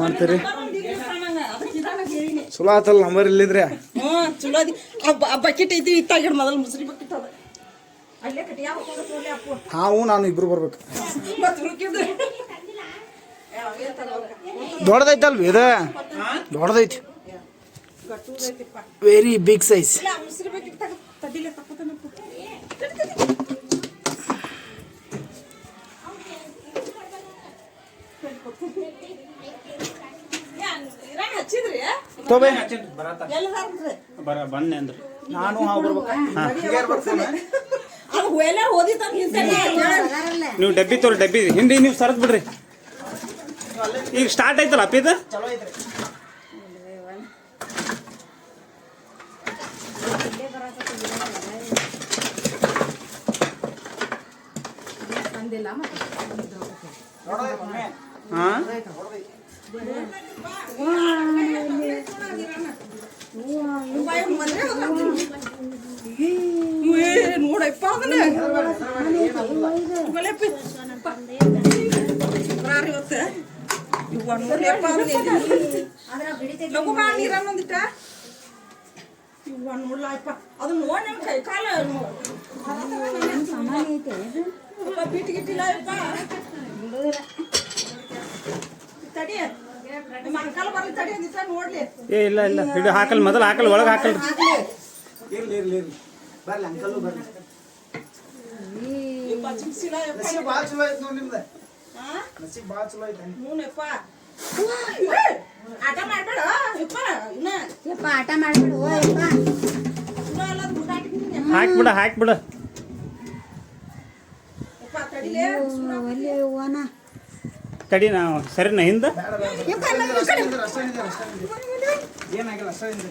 ಮಾಡ್ತೀರಿ. ಚಲೋ ಆತಲ್ಲ ನಂಬರ್ ಇಲ್ಲಿದ್ರೆ. ಹ್ಮ್ ಚಲೋ ಅದಿ. ಬಕೆಟ್ ಐತಿ ಇತ್ತಾಗಿಡ್ ಮೊದಲು ಮುಸ್ರಿ ಬಕೆಟ್ ಅದ. ಹಾವು ನಾನು ಇಬ್ರು ಬರ್ಬೇಕು. ದೊಡ್ಡದೈತಲ್ವಿ ಇದು? ದೊಡ್ಡದೈತಿ. ಗಟ್ಟೂದೈತಿಪ್ಪ ವೆರಿ ಬಿಗ್ ಸೈಜ್ ನಾನು ನೀವು ಡಬ್ಬಿ ತೋರಿ ಡಬ್ಬಿ. ಹಿಂದಿ ನೀವು ಸರದ್ ಬಿಡ್ರಿ. ಈಗ ಸ್ಟಾರ್ಟ್ ಆಯ್ತಲ್ಲ ಅಪ್ಪಿದ? ಚಲೋ ಐತ್ರಿ. ನೋಡಪ್ಪ ಅದನ್ನ. ಲಘು ಬಾ ನೀರನ್ನೊಂದಿಟ್ಟ ಇವ್ವ ನೋಡ್ಲಪ್ಪ ಅದು ನೋಡ್ ಕೈ ಕಾಲ ಬಿಟ್ಟು ಗಿಟ್ಟಿಲ್ಲ ಯಪ್ಪ ತಡಿ ಬರ್ಲಿ ತಡಿ ಅಂದಿತ್ತ ನೋಡ್ಲಿ ಏ ಇಲ್ಲ ಇಲ್ಲ. ಹಿಡಿ ಹಾಕಲ್ ಮೊದಲು ಹಾಕಲ್ ಒಳಗೆ ಹಾಕಲ್. ಇರ್ಲಿ ಇರ್ಲಿ ಇರ್ಲಿ ಬರ್ಲಿ ಅಂಕಲ್ಲು ಬರ್ಲಿ ನಸೀಬ್ ಭಾಳ ಚಲೋ ಐತಿ ನೋಡಿ ನಿಮ್ದು. ಹಾ? ನಸೀಬ್ ಭಾಳ ಚಲೋ ಐತಿ ಹ್ಞೂನಪ್ಪ. ಆಟ ಮಾಡ್ಬೇಡ ಯಪ್ಪ ಇನ್ನ ಯಪ್ಪ ಆಟ ಮಾಡ್ಬಿಡು ಯಪ್ಪ ಇನ್ನ ಹಾಕ್ಬಿಡ ಹಾಕ್ಬಿಡ ಓನ ತಡಿ ನಾವು ಸರಿನಾ ಹಿಂದೆ. ಏನಾಗಿಲ್ಲ ಸರ್ ನಿಂದ್ರಿ.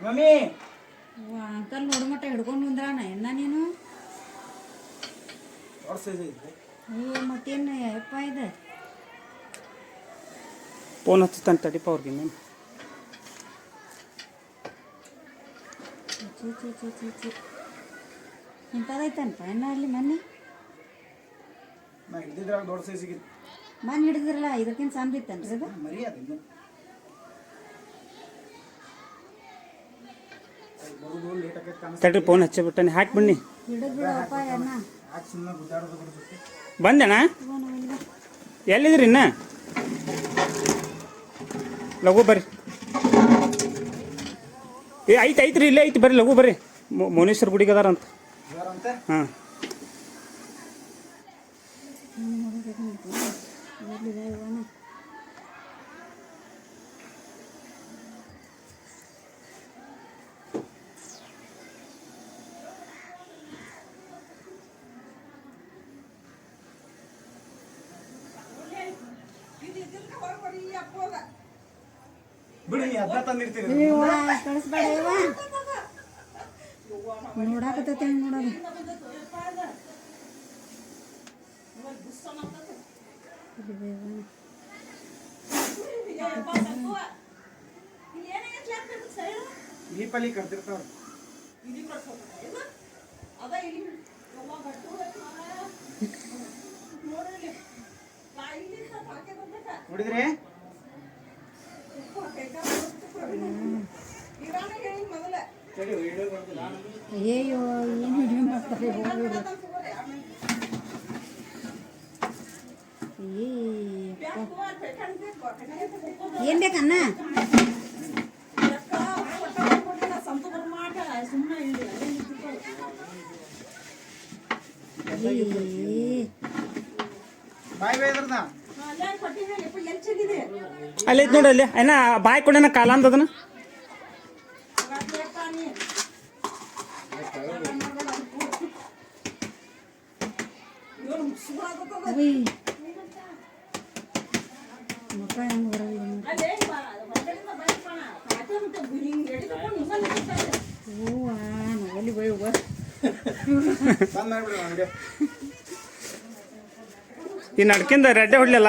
ಮಮ್ಮಿ. ಅಂಕಲ್ ನೋಡು ಮಟ್ಟ ಹಿಡ್ಕೊಂಡು ಬಂದ್ರಾನ ಎನ್ನ ನೀನು ಏ ಮತ್ತೇನು ಯಪ್ಪ ಇದೆ? ಫೋನ್ ಹಚ್ಚುತ್ತಾನೆ ತಡಿಪ ಅವ್ರಿಗೆ ಇನ್ನೇನು. ಚಿ ಚಿ ಚಿ ಚಿ ಚಿ ಇಂಥದೈತನಪ್ಪ ಎನ್ನ ಅಲ್ಲಿ ಮೊನ್ನೆ ನಾ ಹಿಡ್ದಿದ್ರಾಗ ದೊಡ್ಡ ಸೈಜ್ ಸಿಗಿತ್ತು ಮೊನ್ನೆ ಹಿಡಿದಿರಲ್ಲ ಇದಕ್ಕಿಂತ ಸಣ್ಣದಿತ್ತನ್ರಿ ಅದು ಮರಿ ಅದ ಇನ್ನು. ತಡ್ರಿ ಫೋನ್ ಹಚ್ಚಿ ಬಿಟ್ಟಾನೆ ಹಾಕಿ ಬನ್ನಿ. ಬಂದಣ್ಣ ಎಲ್ಲಿದ್ರಿ ಇನ್ನ? ಲಘು ಬರ್ರಿ. ಏ, ಐತೆ, ಐತ್ರಿ, ಇಲ್ಲೇ ಐತಿ, ಬರ್ರಿ, ಲಘು ಬರ್ರಿ. ಮೌನೇಶ್ವರ ಗುಡಿಗೆ ಅದಾರಂತ ಹಾಂ. ಬಿಡಿ ಅದ ತಂದಿರ್ತೀರಿ ಇವ್ವ ಕಳಿಸ್ಬೇಡ ಇವ ನೋಡಾಕತ್ತೈತೆ ಹೆಂಗೆ ನೋಡೋದು ಯಪ್ಪ, ತಕ್ಕುವ. ಇಲ್ಲಿ ಏನಾಗೈತ್ಲೆ ಅಂತ ಕೊಟ್ಟಿದ್ದೀನಿ, ಏನು ವಿಡಿಯೋ ಮಾಡ್ತಾರೆ ಅಲ್ಲಿ ಐತ್ ನೋಡಿ ಅಲ್ಲಿ. ಏನ ಬಾಯ್ ಕೊಡೋಣ ಕಾಲ ಅಂತದನ ಹಾಗಾಗ್ಲಿಯಪ್ಪ ನೀ. ಇವ್ನು ಸುಳ್ಳಾಗತ್ತದ. ಮಕ್ಕ ಹೆಂಗ್ ಬರೋದು ಅಲ್ಲೇ ಬಾ, ಹೊರಗಡೆಯಿಂದ ಬರಪ್ಪಣ. ಕಾಟೆ ಮತ್ತೆ ಹಿಂಗ್ ಎಳಿದುಕೊಂಡು ಹೆಂಗೆ. ಹೂವ ನೋಲಿ ಬೈ ಹೂವ ಅಡ್ಕಿಂದ ವಿಡಿಯೋ ಈ ನಡ್ಕಿಂದ ರೆಡ್ಡೆ ಹೊಡ್ಲಿಲ್ಲ?